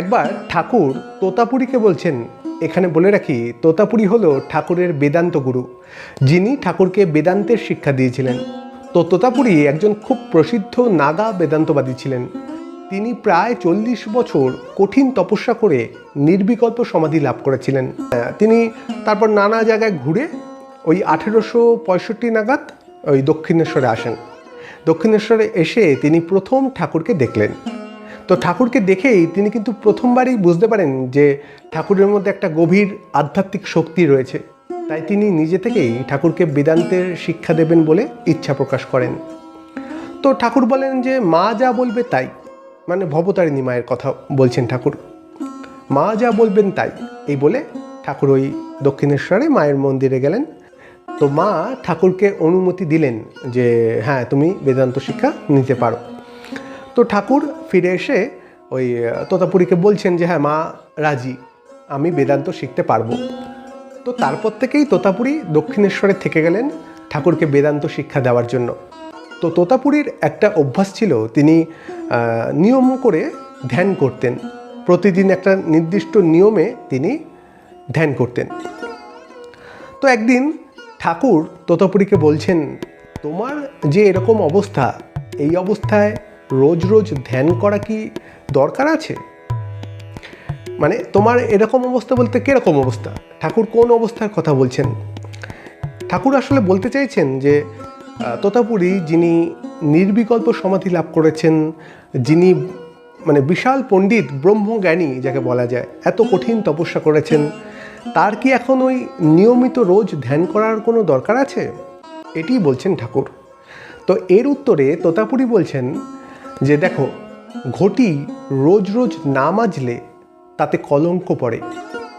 একবার ঠাকুর তোতাপুরীকে বলছেন, এখানে বলে রাখি, তোতাপুরী হলো ঠাকুরের বেদান্ত গুরু। যিনি ঠাকুরকে বেদান্তের শিক্ষা দিয়েছিলেন। তো তোতাপুরী একজন খুব প্রসিদ্ধ নাগা বেদান্তবাদী ছিলেন। তিনি প্রায় চল্লিশ বছর কঠিন তপস্যা করে নির্বিকল্প সমাধি লাভ করেছিলেন। তিনি তারপর নানা জায়গায় ঘুরে ওই আঠেরোশো পঁয়ষট্টি নাগাদ ওই দক্ষিণেশ্বরে আসেন। দক্ষিণেশ্বরে এসে তিনি প্রথম ঠাকুরকে দেখলেন। তো ঠাকুরকে দেখেই তিনি কিন্তু প্রথমবারই বুঝতে পারেন যে ঠাকুরের মধ্যে একটা গভীর আধ্যাত্মিক শক্তি রয়েছে। তাই তিনি নিজে থেকেই ঠাকুরকে বেদান্তের শিক্ষা দেবেন বলে ইচ্ছা প্রকাশ করেন। তো ঠাকুর বলেন যে, মা যা বলবে তাই। মানে ভবতারিণী মায়ের কথা বলছেন ঠাকুর। মা যা বলবেন তাই। এই বলে ঠাকুর ওই দক্ষিণেশ্বরে মায়ের মন্দিরে গেলেন। তো মা ঠাকুরকে অনুমতি দিলেন যে হ্যাঁ তুমি বেদান্ত শিক্ষা নিতে পারো। তো ঠাকুর ফিরে এসে ওই তোতাপুরীকে বলছেন যে হ্যাঁ মা, রাজি। আমি বেদান্ত শিখতে পারব। তো তারপর থেকেই তোতাপুরী দক্ষিণেশ্বরে থেকে গেলেন ঠাকুরকে বেদান্ত শিক্ষা দেওয়ার জন্য। তো তোতাপুরীর একটা অভ্যাস ছিল, তিনি নিয়ম করে ধ্যান করতেন। প্রতিদিন একটা নির্দিষ্ট নিয়মে তিনি ধ্যান করতেন। তো একদিন ঠাকুর তোতাপুরীকে বলছেন, তোমার যে এরকম অবস্থা, এই অবস্থায় রোজ রোজ ধ্যান করা কি দরকার আছে? মানে তোমার এরকম অবস্থা বলতে কীরকম অবস্থা? ঠাকুর কোন অবস্থার কথা বলছেন? ঠাকুর আসলে বলতে চাইছেন যে আহ, তোতাপুরী যিনি নির্বিকল্প সমাধি লাভ করেছেন যিনি মানে বিশাল পণ্ডিত ব্রহ্মজ্ঞানী যাকে বলা যায় এত কঠিন তপস্যা করেছেন তার কি এখন ওই নিয়মিত রোজ ধ্যান করার কোনো দরকার আছে? এটিই বলছেন ঠাকুর। তো এর উত্তরে তোতাপুরী বলছেন যে দেখো, ঘটি রোজ রোজ না মাজলে তাতে কলঙ্ক পড়ে,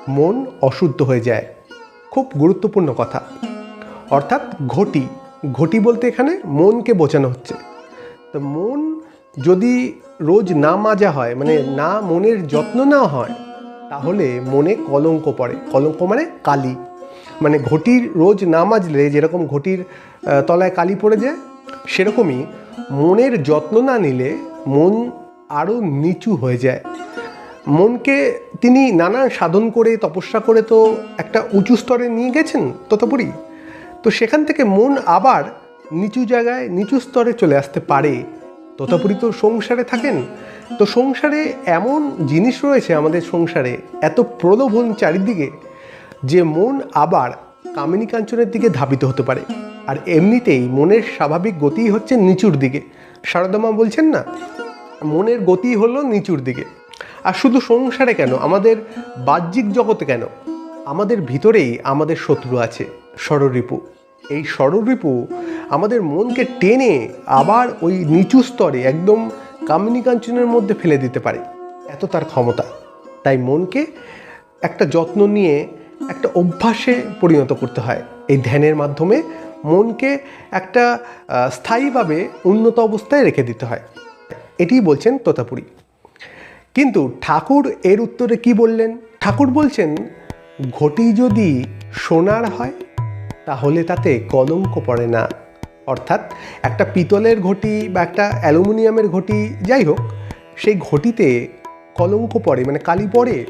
মন অশুদ্ধ হয়ে যায়। খুব গুরুত্বপূর্ণ কথা। অর্থাৎ ঘটি ঘটি বলতে এখানে মনকে বোঝানো হচ্ছে। তো মন যদি রোজ না মাজা হয় মানে না মনের যত্ন নেওয়া হয়, তাহলে মনে কলঙ্ক পড়ে। কলঙ্ক মানে কালি। মানে ঘটির রোজ না মাজলে যেরকম ঘটির তলায় কালি পড়ে যায়, সেরকমই মনের যত্ন না নিলে মন আরও নিচু হয়ে যায়। মনকে তিনি নানা সাধন করে, তপস্যা করে তো একটা উঁচু স্তরে নিয়ে গেছেন ততপুরি। তো সেখান থেকে মন আবার নিচু জায়গায়, নিচু স্তরে চলে আসতে পারে। তথাপুরি তো সংসারে থাকেন। তো সংসারে এমন জিনিস রয়েছে আমাদের সংসারে, এত প্রলোভন চারিদিকে যে মন আবার কামিনী কাঞ্চনের দিকে ধাবিত হতে পারে। আর এমনিতেই মনের স্বাভাবিক গতি হচ্ছে নিচুর দিকে। সারদামা বলছেন না, মনের গতি হলো নিচুর দিকে। আর শুধু সংসারে কেন, আমাদের বাহ্যিক জগতে কেন? আমাদের ভিতরেই আমাদের শত্রু আছে ষড়রিপু এই ষড়রিপু আমাদের মনকে টেনে আবার ওই নিচু স্তরে, একদম কামিনী কাঞ্চনের মধ্যে ফেলে দিতে পারে। এত তার ক্ষমতা। তাই মনকে একটা যত্ন নিয়ে একটা অভ্যাসে পরিণত করতে হয়। এই ধ্যানের মাধ্যমে মনকে একটা স্থায়ীভাবে উন্নত অবস্থায় রেখে দিতে হয়। এটিই বলছেন তোতাপুরী। কিন্তু ঠাকুর এর উত্তরে কি বললেন? ঠাকুর বলছেন, ঘটি যদি সোনার হয়, তাহলে তাতে কলঙ্ক পড়ে না। অর্থাৎ একটা পিতলের ঘটি বা একটা অ্যালুমিনিয়ামের ঘটি, যাই হোক, সেই ঘটিতে কলঙ্ক পড়ে মানে কালি পড়ে।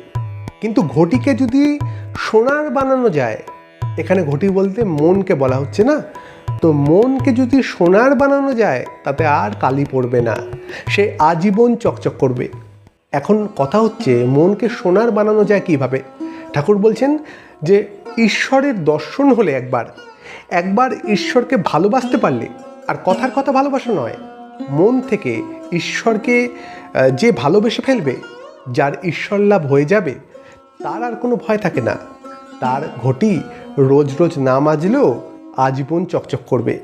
কিন্তু ঘটিকে যদি সোনার বানানো যায় এখানে ঘটি বলতে মনকে বলা হচ্ছে না। তো মনকে যদি সোনার বানানো যায়, তাতে আর কালি পড়বে না। সে আজীবন চকচক করবে। এখন কথা হচ্ছে, মনকে সোনার বানানো যায় কীভাবে? ঠাকুর বলছেন যে, ঈশ্বরের দর্শন হলে একবার। একবার ঈশ্বরকে ভালোবাসতে পারলে, আর কথার কথা ভালোবাসা নয়। মন থেকে ঈশ্বরকে যে ভালোবেসে ফেলবে, যার ঈশ্বর লাভ হয়ে যাবে, তার আর কোনো ভয় থাকে না। তার ঘটি রোজ রোজ না মাজলেও আজীবন চকচক করবে।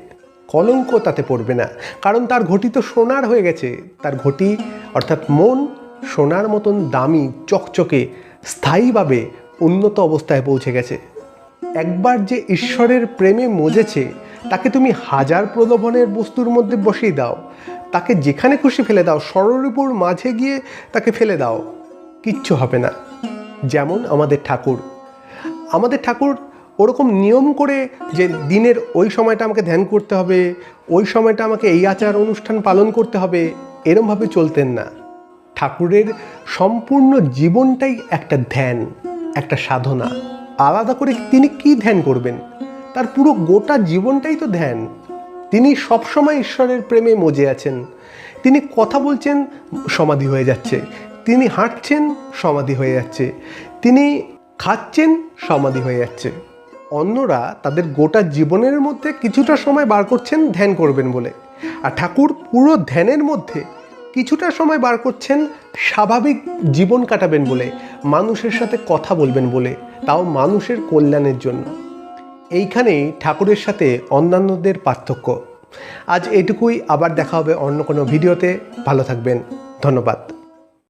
কলঙ্ক তাতে পড়বে না। কারণ তার ঘটি তো সোনার হয়ে গেছে। তার ঘটি, অর্থাৎ মন, সোনার মতন দামি, চকচকে, স্থায়ীভাবে উন্নত অবস্থায় পৌঁছে গেছে। একবার যে ঈশ্বরের প্রেমে মজেছে, তাকে তুমি হাজার প্রলোভনের বস্তুর মধ্যে বসিয়ে দাও। তাকে যেখানে খুশি ফেলে দাও সররিপুর মাঝে গিয়ে তাকে ফেলে দাও। কিচ্ছু হবে না। যেমন আমাদের ঠাকুর। আমাদের ঠাকুর ওরকম নিয়ম করে যে দিনের ওই সময়টা আমাকে ধ্যান করতে হবে, ওই সময়টা আমাকে এই আচার অনুষ্ঠান পালন করতে হবে, এরমভাবে চলতেন না। ঠাকুরের সম্পূর্ণ জীবনটাই একটা ধ্যান, একটা সাধনা। আলাদা করে তিনি কি ধ্যান করবেন? তার পুরো গোটা জীবনটাই তো ধ্যান। তিনি সবসময় ঈশ্বরের প্রেমে মজে আছেন। তিনি কথা বলছেন, সমাধি হয়ে যাচ্ছে। তিনি হাঁটছেন, সমাধি হয়ে যাচ্ছে। তিনি খাচ্ছেন, সমাধি হয়ে যাচ্ছে। অন্যরা তাদের গোটা জীবনের মধ্যে কিছুটা সময় বার করছেন ধ্যান করবেন বলে। আর ঠাকুর পুরো ধ্যানের মধ্যে কিছুটা সময় বার করছেন স্বাভাবিক জীবন কাটাবেন বলে, মানুষের সাথে কথা বলবেন বলে, তাও মানুষের কল্যাণের জন্য। এইখানেই ঠাকুরের সাথে অন্যান্যদের পার্থক্য। আজ এটুকুই, আবার দেখা হবে অন্য কোনো ভিডিওতে। ভালো থাকবেন। ধন্যবাদ।